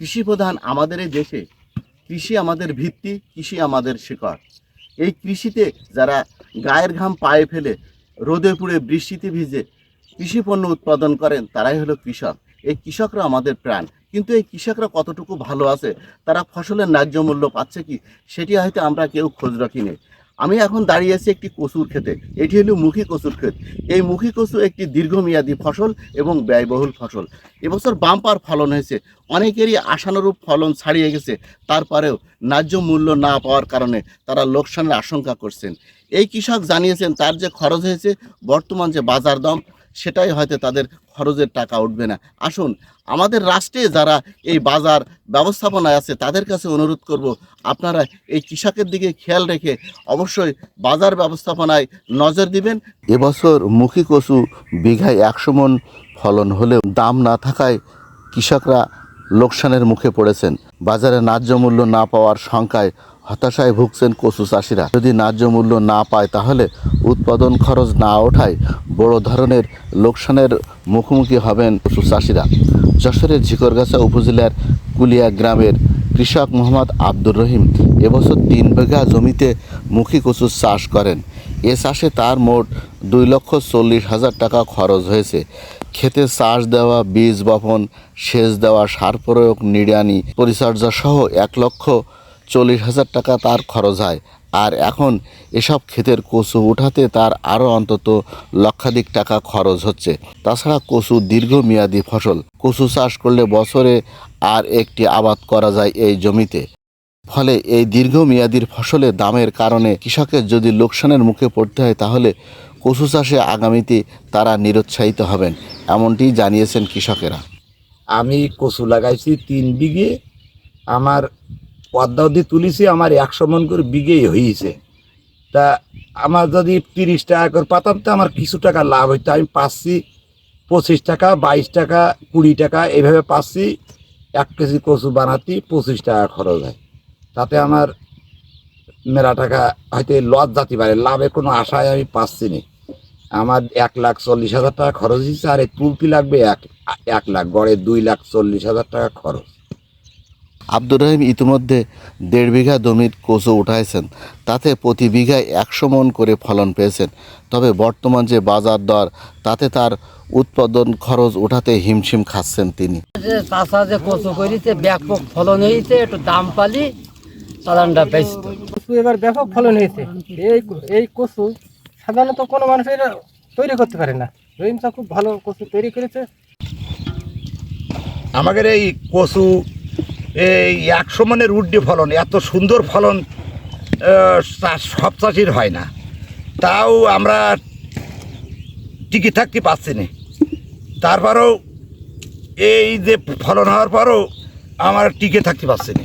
কৃষি প্রধান আমাদের এই দেশে, কৃষি আমাদের ভিত্তি, কৃষি আমাদের শিকড়। এই কৃষিতে যারা গায়ের ঘাম পায়ে ফেলে, রোদে পুড়ে বৃষ্টিতে ভিজে কৃষি পণ্য উৎপাদন করেন, তারাই হলো কৃষক। এই কৃষকরা আমাদের প্রাণ। কিন্তু এই কৃষকরা কতটুকু ভালো আছে, তারা ফসলের ন্যায্য মূল্য পাচ্ছে কি, সেটি হয়তো আমরা কেউ খোঁজ রাখি নেই আমি এখন দাঁড়িয়ে আছি একটি কচুর ক্ষেতে। এটি হলো মুখী কচুর ক্ষেত। এই মুখী কচু একটি দীর্ঘমেয়াদী ফসল এবং ব্যয়বহুল ফসল। এবছর বাম্পার ফলন হয়েছে। অনেকেরই আশানুরূপ ফলন ছাড়িয়ে গেছে। তারপরেও ন্যায্য মূল্য না পাওয়ার কারণে তারা লোকসানের আশঙ্কা করছেন। এই কৃষক জানিয়েছেন, তার যে খরচ হয়েছে, বর্তমান যে বাজার দাম সেটাই হয়তো তাদের খরচের টাকা উঠবে না। আসুন, আমাদের রাষ্ট্রে যারা এই বাজার ব্যবস্থাপনায় আছে, তাদের কাছে অনুরোধ করব, আপনারা এই কৃষকের দিকে খেয়াল রেখে অবশ্যই বাজার ব্যবস্থাপনায় নজর দিবেন। এবছর মুখী কচু বিঘায় একশো মন ফলন হলেও দাম না থাকায় কৃষকরা লোকসানের মুখে পড়েছেন। বাজারে ন্যায্য মূল্য না পাওয়ার শঙ্কায় হতাশায় ভুগছেন কচু চাষিরা। যদি ন্যায্য মূল্য না পায় তাহলে উৎপাদন খরচ না ওঠায় বড় ধরনের লোকসানের মুখোমুখি হবেন কচু চাষিরা। যশোরের ঝিকরগাছা উপজেলার কুলিয়া গ্রামের কৃষক মোহাম্মদ আব্দুর রহিম এবছর তিন বিঘা জমিতে মুখী কচুর চাষ করেন। এ চাষে তার মোট দুই লক্ষ চল্লিশ হাজার টাকা খরচ হয়েছে। ক্ষেতে চাষ দেওয়া, বীজ বপন, সেচ দেওয়া, সার প্রয়োগ, নিড়ানি, পরিচর্যা সহ এক লক্ষ চল্লিশ হাজার টাকা তার খরচ হয়। আর এখন এসব ক্ষেতের কচু উঠাতে তার আরও অন্তত লক্ষাধিক টাকা খরচ হচ্ছে। তাছাড়া কচু দীর্ঘমেয়াদী ফসল। কচু চাষ করলে বছরে আর একটি আবাদ করা যায় এই জমিতে। ফলে এই দীর্ঘমেয়াদীর ফসলের দামের কারণে কৃষকের যদি লোকসানের মুখে পড়তে হয় তাহলে কচু চাষে আগামীতে তারা নিরুৎসাহিত হবেন, এমনটি জানিয়েছেন কৃষকেরা। আমি কচু লাগাইছি তিন বিঘে, আমার পদ্মা অব্দি তুলিছি, আমার একশো মন করে বিঘেই হয়েছে তা আমার যদি তিরিশ টাকা করে পাতাম, তো আমার কিছু টাকা লাভ হইতো। আমি পাচ্ছি পঁচিশ টাকা, বাইশ টাকা, কুড়ি টাকা এইভাবে পাচ্ছি। এক কেজি কচু বানাতে পঁচিশ টাকা খরচ হয়। তাতে আমার মেলা টাকা হয়তো লস যাতে পারে লাভের কোনো আশায় আমি পাচ্ছি না। আমার এক লাখ চল্লিশ হাজার টাকা খরচ হয়েছে আর এই তুলতি লাগবে এক এক লাখ গড়ে দুই লাখ চল্লিশ হাজার টাকা খরচ। আব্দুর রহিম ইতিমধ্যে দেড় বিঘা জমির কচু উঠাইছেন তাতে প্রতি বিঘায় একশো মন করে ফলন পেয়েছেন। তবে বর্তমান যে বাজার দর তাতে তার উৎপাদন খরচ উঠাতে হিমশিম খাচ্ছেন তিনি। চাষা যে কচু করিতে ব্যাপক ফলন হয়েছে একটু দাম পালি চালানটা বেচত। কচু এবার ব্যাপক ফলন হয়েছে এই এই কচু সাধারণত কোনো মানুষের তৈরি করতে পারে না। রহিম চা খুব ভালো কচু তৈরি করেছে। আমাদের এই কচু, এই একশো মানের উড্ডি ফলন, এত সুন্দর ফলন সব চাষির হয় না। তাও আমরা টিকে থাকতে পারছি না। তারপরেও এই যে ফলন হওয়ার পরও আমরা টিকে থাকতে পারছি না।